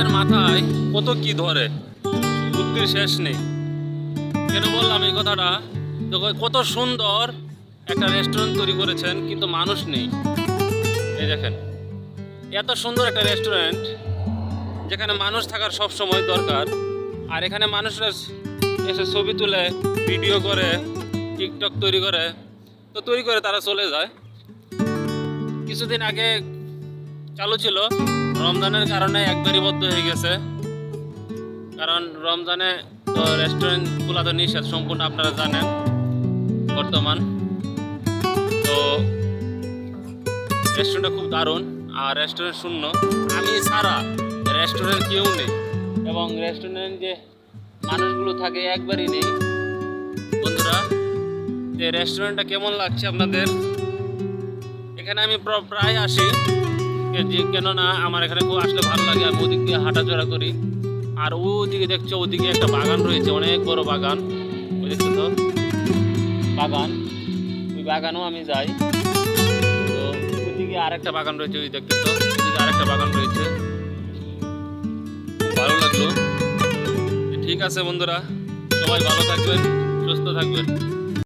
মানুষের মাথায় কত কি ধরে? বুদ্ধির শেষ নেই। কেন বললাম এই কথাটা? কত সুন্দর একটা রেস্টুরেন্ট তৈরি করেছেন, কিন্তু মানুষ নেই। এই দেখেন, এত সুন্দর একটা রেস্টুরেন্ট যেখানে মানুষ থাকার সব সময় দরকার, আর এখানে মানুষরা এসে ছবি তুলে ভিডিও করে টিকটক তৈরি করে, তো তৈরি করে তারা চলে যায়। কিছুদিন আগে চালু ছিল রমজানের কারণে একবারই বদ্ধ হয়ে গেছে। কারণ রমজানে তো রেস্টুরেন্ট খোলা তো নিষেধ, সম্পূর্ণ আপনারা জানেন বর্তমান। তো রেস্টুরেন্টটা খুব দারুণ, আর রেস্টুরেন্ট শূন্য। আমি ছাড়া রেস্টুরেন্ট কেউ নেই এবং রেস্টুরেন্ট যে মানুষগুলো থাকে একবারই নেই। বন্ধুরা, যে রেস্টুরেন্টটা কেমন লাগছে আপনাদের? এখানে আমি প্র- প্রায় আসি। কেননা আমার এখানে খুব আসলে ভালো লাগে, আমি ওদিক দিয়ে হাঁটাচলা করি। আর ওদিকে দেখছ, ওদিকে একটা বাগান রয়েছে, অনেক বড় বাগান। ওই দেখছ তো? বাগান। ওই বাগানও আমি যাই। তো ওইদিকে আরেকটা বাগান রয়েছে, ওই দেখতে তো? ওইদিকে আরেকটা বাগান রয়েছে। ভালো লাগল। ঠিক আছে বন্ধুরা, সবাই ভালো থাকবেন, সুস্থ থাকবেন।